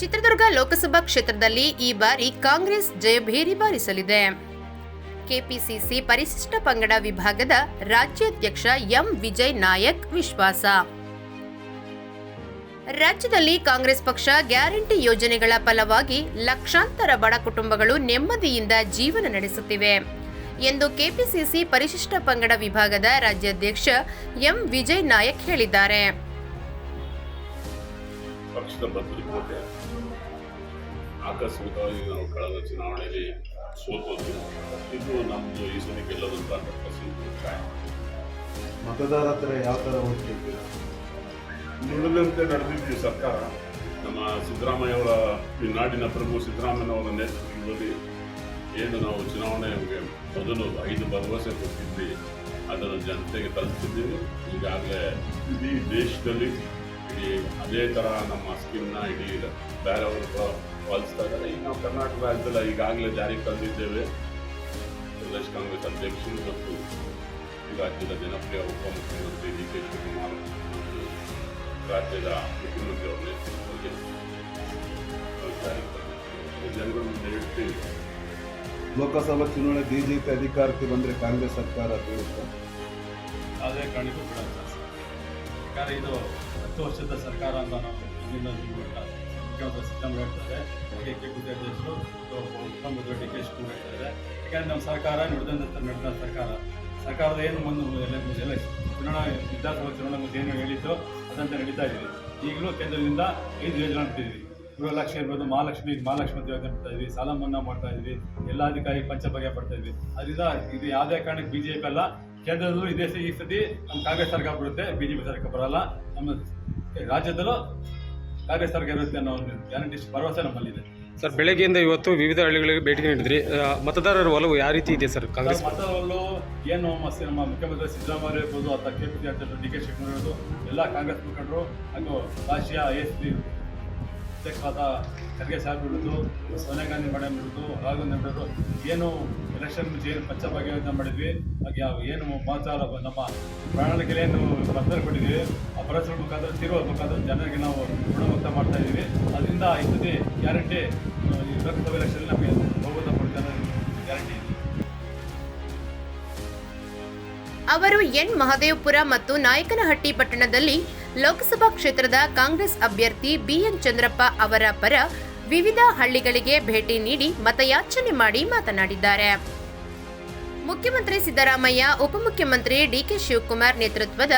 ಚಿತ್ರದುರ್ಗ ಲೋಕಸಭಾ ಕ್ಷೇತ್ರದಲ್ಲಿ ಈ ಬಾರಿ ಕಾಂಗ್ರೆಸ್ ಜಯಭೇರಿ ಬಾರಿಸಲಿದೆ. ಕೆಪಿಸಿಸಿ ಪರಿಶಿಷ್ಟ ಪಂಗಡ ವಿಭಾಗದ ರಾಜ್ಯಾಧ್ಯಕ್ಷ ಎಂ. ವಿಜಯ್ ನಾಯಕ್ ವಿಶ್ವಾಸ. ರಾಜ್ಯದಲ್ಲಿ ಕಾಂಗ್ರೆಸ್ ಪಕ್ಷ ಗ್ಯಾರಂಟಿ ಯೋಜನೆಗಳ ಫಲವಾಗಿ ಲಕ್ಷಾಂತರ ಬಡ ಕುಟುಂಬಗಳು ನೆಮ್ಮದಿಯಿಂದ ಜೀವನ ನಡೆಸುತ್ತಿವೆ ಎಂದು ಕೆಪಿಸಿಸಿ ಪರಿಶಿಷ್ಟ ಪಂಗಡ ವಿಭಾಗದ ರಾಜ್ಯಾಧ್ಯಕ್ಷ ಎಂ. ವಿಜಯ್ ನಾಯಕ್ ಹೇಳಿದ್ದಾರೆ. ಆಕಸ್ಮಿಕವಾಗಿ ನಾವು ಕಳೆದ ಚುನಾವಣೆಯಲ್ಲಿ ಸೋತೋದು ಇದು ನಮ್ಮದು ಈ ಸಲ ಗೆಲ್ಲದಂತ ಮತದಾರ ಹತ್ರ ಯಾವ ಥರ ಕೇಳ್ತೀರಾ? ನುಡಿದಂತೆ ನಡೆದಿದ್ವಿ ಸರ್ಕಾರ ನಮ್ಮ ಸಿದ್ದರಾಮಯ್ಯ ಅವರ ಈ ನಾಡಿನ ಪ್ರಭು ಸಿದ್ದರಾಮಯ್ಯನವರ ನೇತೃತ್ವದಲ್ಲಿ ಏನು ನಾವು ಚುನಾವಣೆಗೆ ಮೊದಲು ಐದು ಭರವಸೆ ಕೊಟ್ಟಿದ್ವಿ. ಅದನ್ನು ಜನತೆಗೆ ತಲುಪಿದ್ದೀವಿ. ಈಗಾಗಲೇ ಇಡೀ ದೇಶದಲ್ಲಿ ಇಡೀ ಅದೇ ಥರ ನಮ್ಮ ಸ್ಕೀಮ್ನ ಇಡೀ ಬೇರೆಯವರು ಪಾಲಿಸ್ತಾ ಈಗ ನಾವು ಕರ್ನಾಟಕ ರಾಜ್ಯದಲ್ಲಿ ಈಗಾಗಲೇ ಜಾರಿಗೆ ತಂದಿದ್ದೇವೆ. ಪ್ರದೇಶ ಕಾಂಗ್ರೆಸ್ ಅಧ್ಯಕ್ಷರು ಮತ್ತು ಈ ರಾಜ್ಯದ ಜನಪ್ರಿಯ ಉಪಮುಖ್ಯಮಂತ್ರಿ ಡಿ ಕೆ ಶಿವಕುಮಾರ್ ಮತ್ತು ರಾಜ್ಯದ ಮುಖ್ಯಮಂತ್ರಿ ಅವರ ನೇತೃತ್ವದಲ್ಲಿ ಮುಂದೆ ಇಡ್ತೀವಿ ಲೋಕಸಭಾ ಚುನಾವಣೆ ಬಿಜೆಪಿ ಅಧಿಕಾರಕ್ಕೆ ಬಂದರೆ ಕಾಂಗ್ರೆಸ್ ಸರ್ಕಾರ ಬೀಳುತ್ತೆ. ಯಾವುದೇ ಕಾರಣಕ್ಕೂ ಬಿಡಲ್ಲ ಸರ್. ಯಾಕಂದರೆ ಇದು ಹತ್ತು ವರ್ಷದ ಸರ್ಕಾರ ಅಂತ ನಾವು ಹಿಂದಿನ ಮುಖ್ಯಮಂತ್ರಿ ಅಧ್ಯಕ್ಷರು ಮುಖ್ಯಮಂತ್ರಿ ಡಿ ಕೆ ಶಿವಕುಮಾರ್ ನಮ್ಮ ಸರ್ಕಾರ ನಡೆದಂತ ನಡೆದ ಸರ್ಕಾರ. ಸರ್ಕಾರದ ಏನು ಒಂದು ಎಲ್ಲ ಎಲ್ಲ ಚುನಾವಣಾ ವಿಧಾನಸಭಾ ಚುನಾವಣೆ ಮುಂದೆ ಏನು ಹೇಳಿದ್ದು ಅದಂತೆ ನಡೀತಾ ಇದೆ. ಈಗಲೂ ಕೇಂದ್ರದಿಂದ ಐದು ಯೋಜನೆ ಮಾಡ್ತಿದ್ವಿ ಗೃಹಲಕ್ಷ್ಮಿ ಇರ್ಬೋದು, ಮಹಾಲಕ್ಷ್ಮಿ ಮಹಾಲಕ್ಷ್ಮಿ ಯೋಜನೆ ಮಾಡ್ತಾ ಇದ್ವಿ ಸಾಲ ಮನ್ನಾ ಮಾಡ್ತಾ ಇದ್ವಿ ಎಲ್ಲ ಅಧಿಕಾರಿ ಪಂಚ ಬಗೆ ಪಡ್ತಾ ಇದ್ವಿ ಅದರಿಂದ ಇದು ಯಾವುದೇ ಕಾರಣಕ್ಕೆ ಬಿ ಜೆ ಪಿ ಅಲ್ಲ, ಕೇಂದ್ರದಲ್ಲೂ ಇದೇ ಈ ಸತಿ ನಮ್ಮ ಕಾಂಗ್ರೆಸ್ ಸರ್ಕಾರ ಬರುತ್ತೆ ಬಿ ಜೆ ಪಿ ಸರ್ಕಾರ ಬರಲ್ಲ. ನಮ್ಮ ರಾಜ್ಯದಲ್ಲೂ ಕಾಂಗ್ರೆಸ್ ಸರ್ಕಾರ ಇರುತ್ತೆ ಅನ್ನೋ ಒಂದು ಗ್ಯಾರಂಟಿ ಭರವಸೆ ನಮ್ಮಲ್ಲಿದೆ. ಸರ್ ಬೆಳಗ್ಗೆಯಿಂದ ಇವತ್ತು ವಿವಿಧ ಹಳ್ಳಿಗಳಿಗೆ ಭೇಟಿ ನೀಡಿದ್ರಿ. ಆ, ಮತದಾರರ ಒಲವು ಯಾವ ರೀತಿ ಇದೆ ಸರ್ ಕಾಂಗ್ರೆಸ್ ಮತದಾರರು ಏನು? ನಮ್ಮ ಮುಖ್ಯಮಂತ್ರಿ ಸಿದ್ದರಾಮಯ್ಯ ಇರ್ಬೋದು ಅಥವಾ ಕೆ ಪಿ ಅಧ್ಯಕ್ಷ ಡಿ ಕೆ ಶಿವಕುಮಾರ್ ಇರ್ಬೋದು ಎಲ್ಲ ಕಾಂಗ್ರೆಸ್ ಮುಖಂಡರು ಹಾಗೂ ರಾಷ್ಟ್ರೀಯ ಎಸ್ ಪಿ ಅಧ್ಯಕ್ಷರಾದ ಖರ್ಗೆ ಸಾಹೇಬ್ ಬಿಡೋದು ಸೋನಿಯಾ ಗಾಂಧಿ ಮೇಡಮ್ ಬಿಡೋದು ರಾಹುಲ್ ಗಾಂಧಿ ಬಿಡೋದು, ಏನು ಎಲೆಕ್ಷನ್ ಜೇನು ಪಚ್ಚ ಪಂಚಭಾಗ್ಯ ಯೋಜನೆ ಮಾಡಿದ್ವಿ, ಹಾಗೆ ಯಾವ ಏನು ಮಾತಾರ ನಮ್ಮ ಪ್ರಣಾಳಿಕೆಯನ್ನು ಏನು ಕೊಟ್ಟಿದ್ದೀವಿ ಆ ಭರವಸೆ ಮುಖಾಂತರ ತೀರುವ ಜನರಿಗೆ ನಾವು ಗುಣಮುಕ್ತ ಮಾಡ್ತಾ ಇದ್ದೀವಿ. ಅದರಿಂದ ಇದೇ ಗ್ಯಾರಂಟಿ ಈ ಲೋಕಸಭೆ ಎಲೆಕ್ಷನ್ ನಮಗೆ ಬಹುಮತ ಕೊಡ್ತಾರೆ ಗ್ಯಾರಂಟಿ ಅವರು ಎನ್. ಮಹದೇವಪುರ ಮತ್ತು ನಾಯಕನಹಟ್ಟಿ ಪಟ್ಟಣದಲ್ಲಿ ಲೋಕಸಭಾ ಕ್ಷೇತ್ರದ ಕಾಂಗ್ರೆಸ್ ಅಭ್ಯರ್ಥಿ ಬಿಎನ್ ಚಂದ್ರಪ್ಪ ಅವರ ಪರ ವಿವಿಧ ಹಳ್ಳಿಗಳಿಗೆ ಭೇಟಿ ನೀಡಿ ಮತಯಾಚನೆ ಮಾಡಿ ಮಾತನಾಡಿದ್ದಾರೆ. ಮುಖ್ಯಮಂತ್ರಿ ಸಿದ್ದರಾಮಯ್ಯ, ಉಪಮುಖ್ಯಮಂತ್ರಿ ಡಿಕೆ ಶಿವಕುಮಾರ್ ನೇತೃತ್ವದ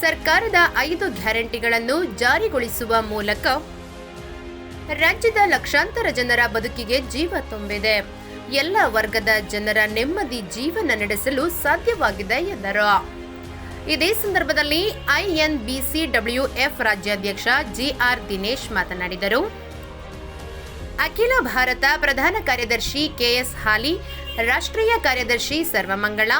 ಸರ್ಕಾರದ ಐದು ಗ್ಯಾರಂಟಿಗಳನ್ನು ಜಾರಿಗೊಳಿಸುವ ಮೂಲಕ ರಾಜ್ಯದ ಲಕ್ಷಾಂತರ ಜನರ ಬದುಕಿಗೆ ಜೀವ ತುಂಬಿದೆ. ಎಲ್ಲ ವರ್ಗದ ಜನರ ನೆಮ್ಮದಿ ಜೀವನ ನಡೆಸಲು ಸಾಧ್ಯವಾಗಿದೆ ಎಂದರು. ಇದೇ ಸಂದರ್ಭದಲ್ಲಿ ಐಎನ್ಬಿಸಿಡಬ್ಲ್ಯೂಎಫ್ ರಾಜ್ಯಾಧ್ಯಕ್ಷ ಜಿಆರ್ ದಿನೇಶ್ ಮಾತನಾಡಿದರು. ಅಖಿಲ ಭಾರತ ಪ್ರಧಾನ ಕಾರ್ಯದರ್ಶಿ ಕೆಎಸ್ ಹಾಲಿ, ರಾಷ್ಟ್ರೀಯ ಕಾರ್ಯದರ್ಶಿ ಸರ್ವಮಂಗಳ,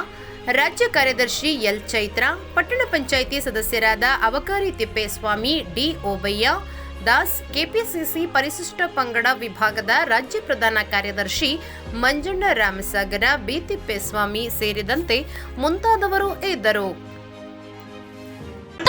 ರಾಜ್ಯ ಕಾರ್ಯದರ್ಶಿ ಎಲ್ ಚೈತ್ರ, ಪಟ್ಟಣ ಪಂಚಾಯಿತಿ ಸದಸ್ಯರಾದ ಅವಕಾರಿ ತಿಪ್ಪೇಸ್ವಾಮಿ ಡಿ ಓಬಯ್ಯ, ದಾಸ್ ಕೆಪಿಸಿಸಿ ಪರಿಶಿಷ್ಟ ಪಂಗಡ ವಿಭಾಗದ ರಾಜ್ಯ ಪ್ರಧಾನ ಕಾರ್ಯದರ್ಶಿ ಮಂಜಣ್ಣ ರಾಮಸಾಗರ, ಬಿ ತಿಪ್ಪೇಸ್ವಾಮಿ ಸೇರಿದಂತೆ ಮುಂತಾದವರು ಇದ್ದರು.